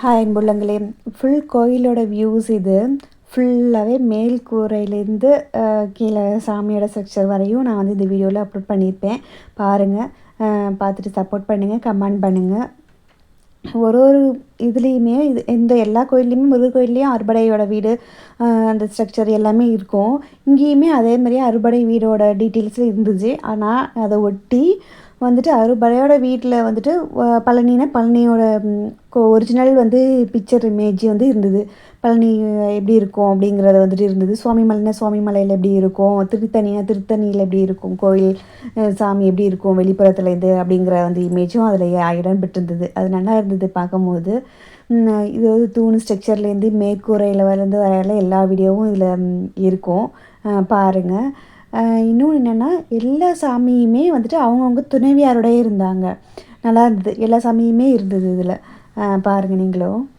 Hi அன்புள்ளங்களே. Full கோயிலோட views இது. ஃபுல்லாகவே மேல் கூரையிலேருந்து கீழே சாமியோட ஸ்ட்ரக்சர் வரையும் நான் வந்து இந்த வீடியோவில் அப்லோட் பண்ணியிருப்பேன். பாருங்கள் பார்த்துட்டு சப்போர்ட் பண்ணுங்கள் கமெண்ட் பண்ணுங்கள் ஒரு ஒரு இதுலேயுமே இது இந்த எல்லா கோயில்லையுமே முருகர் கோயில்லையும் அறுபடையோட வீடு அந்த ஸ்ட்ரக்சர் எல்லாமே இருக்கும். இங்கேயுமே அதே மாதிரியே அறுபடை வீடோட டீட்டெயில்ஸ் இருந்துச்சு. ஆனால் அதை ஒட்டி வந்துட்டு அறுபடையோட வீட்டில் வந்துட்டு பழனினா பழனியோட ஒரிஜினல் வந்து பிக்சர் இமேஜ் வந்து இருந்தது. பழனி எப்படி இருக்கும் அப்படிங்கிறத வந்துட்டு இருந்தது. சுவாமி மலைனா சுவாமி மலையில் எப்படி இருக்கும்? திருத்தணினா திருத்தணியில் எப்படி இருக்கும்? கோயில் சாமி எப்படி இருக்கும்? வெளிப்புறத்தில் இது அப்படிங்கிற வந்து இமேஜும் அதில் இடம் பெற்றிருந்தது. அது நல்லா இருந்தது பார்க்கும்போது. இது வந்து தூண் ஸ்ட்ரக்சர்லேருந்து மேற்கூரையில் வளர்ந்து வரையில எல்லா வீடியோவும் இதில் இருக்கும். பாருங்கள் இன்னொன்று என்னென்னா எல்லா சாமியுமே வந்துட்டு அவங்கவுங்க துணைவியாரோடய இருந்தாங்க. நல்லா இருந்தது. எல்லா சாமியுமே இருந்தது இதில். பாருங்கள் நீங்களும்.